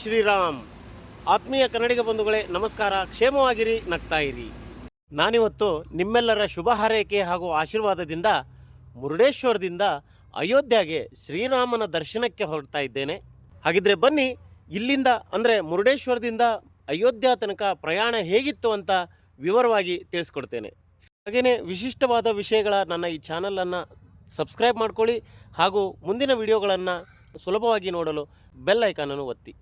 ಶ್ರೀರಾಮ್. ಆತ್ಮೀಯ ಕನ್ನಡಿಗ ಬಂಧುಗಳೇ, ನಮಸ್ಕಾರ. ಕ್ಷೇಮವಾಗಿರಿ, ನಗ್ತಾ ಇರಿ. ನಾನಿವತ್ತು ನಿಮ್ಮೆಲ್ಲರ ಶುಭ ಹಾರೈಕೆ ಹಾಗೂ ಆಶೀರ್ವಾದದಿಂದ, ಮುರುಡೇಶ್ವರದಿಂದ ಅಯೋಧ್ಯೆಗೆ ಶ್ರೀರಾಮನ ದರ್ಶನಕ್ಕೆ ಹೊರಡ್ತಾ ಇದ್ದೇನೆ. ಹಾಗಿದ್ರೆ ಬನ್ನಿ, ಇಲ್ಲಿಂದ ಅಂದರೆ ಮುರುಡೇಶ್ವರದಿಂದ ಅಯೋಧ್ಯ ತನಕ ಪ್ರಯಾಣ ಹೇಗಿತ್ತು ಅಂತ ವಿವರವಾಗಿ ತಿಳಿಸ್ಕೊಡ್ತೇನೆ. ಹಾಗೆಯೇ ವಿಶಿಷ್ಟವಾದ ವಿಷಯಗಳ ನನ್ನ ಈ ಚಾನಲನ್ನು ಸಬ್ಸ್ಕ್ರೈಬ್ ಮಾಡ್ಕೊಳ್ಳಿ ಹಾಗೂ ಮುಂದಿನ ವಿಡಿಯೋಗಳನ್ನು ಸುಲಭವಾಗಿ ನೋಡಲು ಬೆಲ್ ಐಕಾನನ್ನು ಒತ್ತಿ.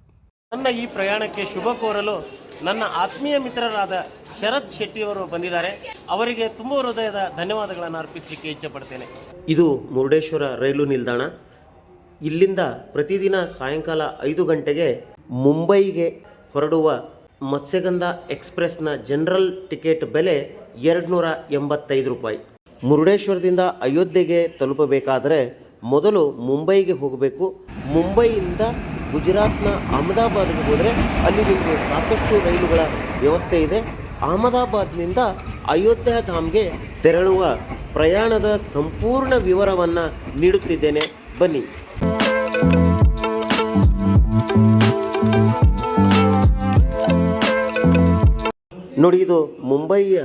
ನನ್ನ ಈ ಪ್ರಯಾಣಕ್ಕೆ ಶುಭ ಕೋರಲು ನನ್ನ ಆತ್ಮೀಯ ಮಿತ್ರರಾದ ಶರತ್ ಶೆಟ್ಟಿಯವರು ಬಂದಿದ್ದಾರೆ. ಅವರಿಗೆ ತುಂಬ ಹೃದಯದ ಧನ್ಯವಾದಗಳನ್ನು ಅರ್ಪಿಸಲಿಕ್ಕೆ ಇಚ್ಛೆಪಡ್ತೇನೆ. ಇದು ಮುರುಡೇಶ್ವರ ರೈಲು ನಿಲ್ದಾಣ. ಇಲ್ಲಿಂದ ಪ್ರತಿದಿನ ಸಾಯಂಕಾಲ ಐದು ಗಂಟೆಗೆ ಮುಂಬೈಗೆ ಹೊರಡುವ ಮತ್ಸ್ಯಗಂಧ ಎಕ್ಸ್ಪ್ರೆಸ್ನ ಜನರಲ್ ಟಿಕೆಟ್ ಬೆಲೆ ಎರಡುನೂರ ಎಂಬತ್ತೈದು ರೂಪಾಯಿ. ಮುರುಡೇಶ್ವರದಿಂದ ಅಯೋಧ್ಯೆಗೆ ತಲುಪಬೇಕಾದರೆ ಮೊದಲು ಮುಂಬೈಗೆ ಹೋಗಬೇಕು. ಮುಂಬೈಯಿಂದ ಗುಜರಾತ್ನ ಅಹಮದಾಬಾದ್ಗೆ ಹೋದರೆ ಅಲ್ಲಿ ನಿಮಗೆ ಸಾಕಷ್ಟು ರೈಲುಗಳ ವ್ಯವಸ್ಥೆ ಇದೆ. ಅಹಮದಾಬಾದ್ನಿಂದ ಅಯೋಧ್ಯ ಧಾಮ್ಗೆ ತೆರಳುವ ಪ್ರಯಾಣದ ಸಂಪೂರ್ಣ ವಿವರವನ್ನು ನೀಡುತ್ತಿದ್ದೇನೆ. ಬನ್ನಿ. ನೋಡಿ ಇದು ಮುಂಬಯಿಯ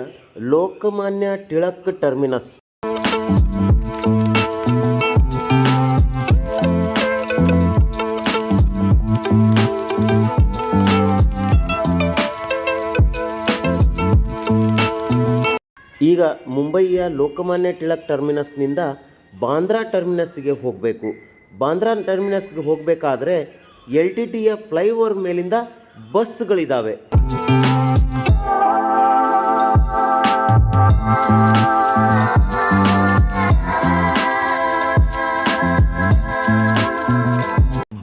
ಲೋಕಮಾನ್ಯ ಟಿಳಕ್ ಟರ್ಮಿನಸ್. ಈಗ ಮುಂಬಯಿಯ ಲೋಕಮಾನ್ಯ ಟಿಳಕ್ ಟರ್ಮಿನಸ್ನಿಂದ ಬಾಂದ್ರಾ ಟರ್ಮಿನಸ್ಗೆ ಹೋಗಬೇಕು. ಬಾಂದ್ರಾ ಟರ್ಮಿನಸ್ಗೆ ಹೋಗಬೇಕಾದ್ರೆ ಎಲ್ ಟಿ ಟಿಯ ಫ್ಲೈಓವರ್ ಮೇಲಿಂದ ಬಸ್ಗಳಿದ್ದಾವೆ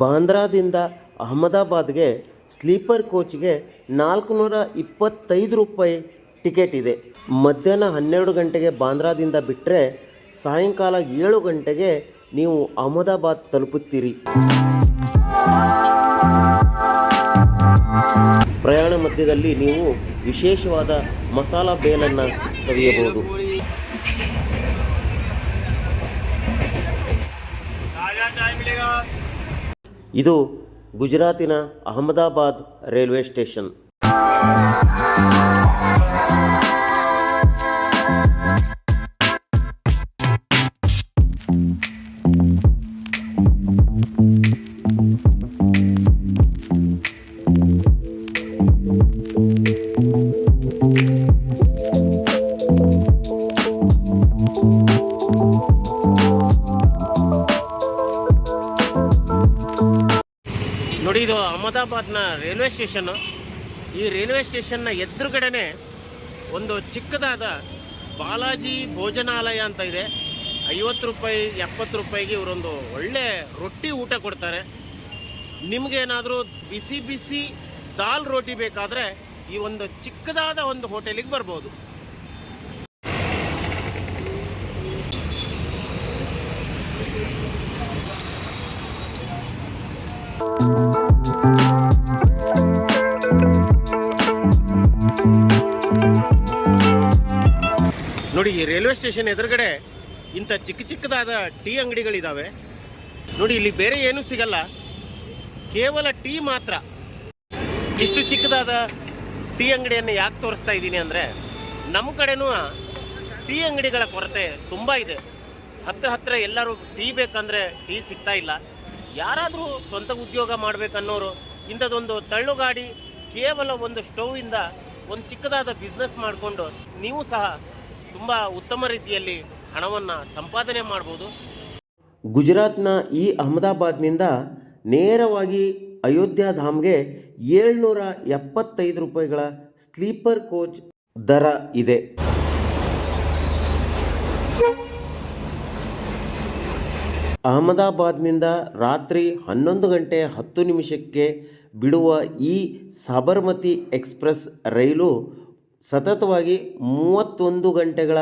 ಬಾಂದ್ರಾದಿಂದ ಅಹಮದಾಬಾದ್ಗೆ ಸ್ಲೀಪರ್ ಕೋಚ್ಗೆ ನಾಲ್ಕುನೂರ ಇಪ್ಪತ್ತೈದು ರೂಪಾಯಿ ಟಿಕೆಟ್ ಇದೆ. ಮಧ್ಯಾಹ್ನ ಹನ್ನೆರಡು ಗಂಟೆಗೆ ಬಾಂದ್ರಾದಿಂದ ಬಿಟ್ಟರೆ ಸಾಯಂಕಾಲ ಏಳು ಗಂಟೆಗೆ ನೀವು ಅಹಮದಾಬಾದ್ ತಲುಪುತ್ತೀರಿ. ಪ್ರಯಾಣ ಮಧ್ಯದಲ್ಲಿ ನೀವು ವಿಶೇಷವಾದ ಮಸಾಲ ಬೇಲನ್ನು ಸವಿಯಬಹುದು. ಇದು ಗುಜರಾತಿನ ಅಹಮದಾಬಾದ್ ರೈಲ್ವೆ ಸ್ಟೇಷನ್. ಅಹಮದಾಬಾದ್ನ ರೈಲ್ವೆ ಸ್ಟೇಷನ್ನು ಈ ರೈಲ್ವೆ ಸ್ಟೇಷನ್ನ ಎದುರುಗಡೆನೆ ಒಂದು ಚಿಕ್ಕದಾದ ಬಾಲಾಜಿ ಭೋಜನಾಲಯ ಅಂತ ಇದೆ. ಐವತ್ತು ರೂಪಾಯಿ, ಎಪ್ಪತ್ತು ರೂಪಾಯಿಗೆ ಇವರೊಂದು ಒಳ್ಳೆ ರೊಟ್ಟಿ ಊಟ ಕೊಡ್ತಾರೆ. ನಿಮಗೇನಾದರೂ ಬಿಸಿ ಬಿಸಿ ದಾಲ್ ರೋಟಿ ಬೇಕಾದರೆ ಈ ಒಂದು ಚಿಕ್ಕದಾದ ಒಂದು ಹೋಟೆಲಿಗೆ ಬರ್ಬೋದು. ನೋಡಿ, ಈ ರೈಲ್ವೆ ಸ್ಟೇಷನ್ ಎದುರುಗಡೆ ಇಂಥ ಚಿಕ್ಕ ಚಿಕ್ಕದಾದ ಟೀ ಅಂಗಡಿಗಳಿದ್ದಾವೆ ನೋಡಿ, ಇಲ್ಲಿ ಬೇರೆ ಏನೂ ಸಿಗಲ್ಲ. ಕೇವಲ ಟೀ ಮಾತ್ರ. ಇಷ್ಟು ಚಿಕ್ಕದಾದ ಟೀ ಅಂಗಡಿಯನ್ನು ಯಾಕೆ ತೋರಿಸ್ತಾ ಇದ್ದೀನಿ ಅಂದರೆ, ನಮ್ಮ ಕಡೆನೂ ಟೀ ಅಂಗಡಿಗಳ ಕೊರತೆ ತುಂಬ ಇದೆ. ಹತ್ತಿರ ಹತ್ತಿರ ಎಲ್ಲರೂ ಟೀ ಬೇಕಂದರೆ ಟೀ ಸಿಗ್ತಾ ಇಲ್ಲ. ಯಾರಾದರೂ ಸ್ವಂತ ಉದ್ಯೋಗ ಮಾಡಬೇಕನ್ನೋರು ಇಂಥದ್ದೊಂದು ತಳ್ಳುಗಾಡಿ ಕೇವಲ ಒಂದು ಸ್ಟೌವಿಂದ ಒಂದು ಚಿಕ್ಕದಾದ ಬಿಸ್ನೆಸ್ ಮಾಡಿಕೊಂಡು ನೀವು ಸಹ ತುಂಬ ಉತ್ತಮ ರೀತಿಯಲ್ಲಿ ಹಣವನ್ನು ಸಂಪಾದನೆ ಮಾಡ್ಬೋದು. ಗುಜರಾತ್ನ ಈ ಅಹಮದಾಬಾದ್ನಿಂದ ನೇರವಾಗಿ ಅಯೋಧ್ಯಾಧಾಮ್ಗೆ ಏಳ್ನೂರ ಎಪ್ಪತ್ತೈದು ರೂಪಾಯಿಗಳ ಸ್ಲೀಪರ್ ಕೋಚ್ ದರ ಇದೆ. ಅಹಮದಾಬಾದ್ನಿಂದ ರಾತ್ರಿ ಹನ್ನೊಂದು ಗಂಟೆ ಹತ್ತು ನಿಮಿಷಕ್ಕೆ ಬಿಡುವ ಈ ಸಾಬರ್ಮತಿ ಎಕ್ಸ್ಪ್ರೆಸ್ ರೈಲು ಸತತವಾಗಿ ಮೂವತ್ತೊಂದು ಗಂಟೆಗಳ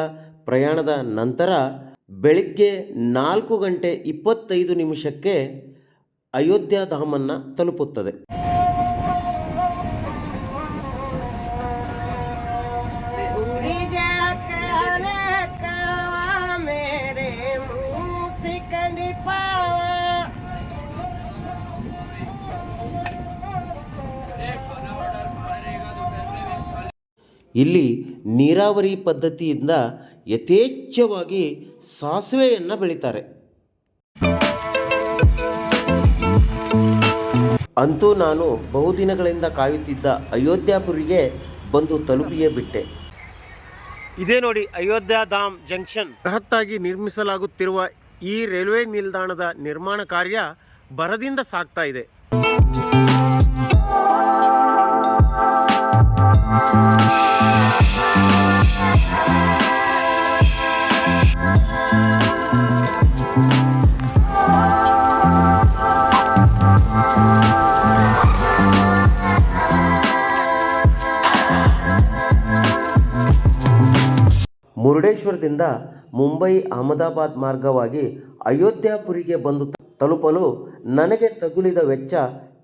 ಪ್ರಯಾಣದ ನಂತರ ಬೆಳಿಗ್ಗೆ ನಾಲ್ಕು ಗಂಟೆ ಇಪ್ಪತ್ತೈದು ನಿಮಿಷಕ್ಕೆ ಅಯೋಧ್ಯಾಧಾಮನ್ನು ತಲುಪುತ್ತದೆ. ಇಲ್ಲಿ ನೀರಾವರಿ ಪದ್ಧತಿಯಿಂದ ಯಥೇಚ್ಛವಾಗಿ ಸಾಸಿವೆಯನ್ನು ಬೆಳೀತಾರೆ. ಅಂತೂ ನಾನು ಬಹುದಿನಗಳಿಂದ ಕಾಯುತ್ತಿದ್ದ ಅಯೋಧ್ಯಾಪುರಿಗೆ ಬಂದು ತಲುಪಿಯೇ ಬಿಟ್ಟೆ. ಇದೇ ನೋಡಿ ಅಯೋಧ್ಯ ಧಾಮ್ ಜಂಕ್ಷನ್. ಬೃಹತ್ತಾಗಿ ನಿರ್ಮಿಸಲಾಗುತ್ತಿರುವ ಈ ರೈಲ್ವೆ ನಿಲ್ದಾಣದ ನಿರ್ಮಾಣ ಕಾರ್ಯ ಬರದಿಂದ ಸಾಗ್ತಾ ಇದೆ. ಮುರುಡೇಶ್ವರದಿಂದ ಮುಂಬೈ ಅಹಮದಾಬಾದ್ ಮಾರ್ಗವಾಗಿ ಅಯೋಧ್ಯಾಪುರಿಗೆ ಬಂದು ತಲುಪಲು ನನಗೆ ತಗುಲಿದ ವೆಚ್ಚ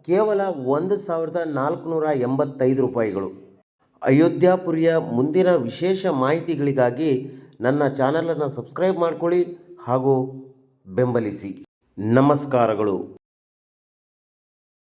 ಕೇವಲ ಒಂದು ಸಾವಿರದ ನಾಲ್ಕುನೂರ ಎಂಬತ್ತೈದು ರೂಪಾಯಿಗಳು. ಅಯೋಧ್ಯಾಪುರಿಯ ಮುಂದಿನ ವಿಶೇಷ ಮಾಹಿತಿಗಳಿಗಾಗಿ ನನ್ನ ಚಾನಲನ್ನು ಸಬ್ಸ್ಕ್ರೈಬ್ ಮಾಡಿಕೊಳ್ಳಿ ಹಾಗೂ ಬೆಂಬಲಿಸಿ. ನಮಸ್ಕಾರಗಳು.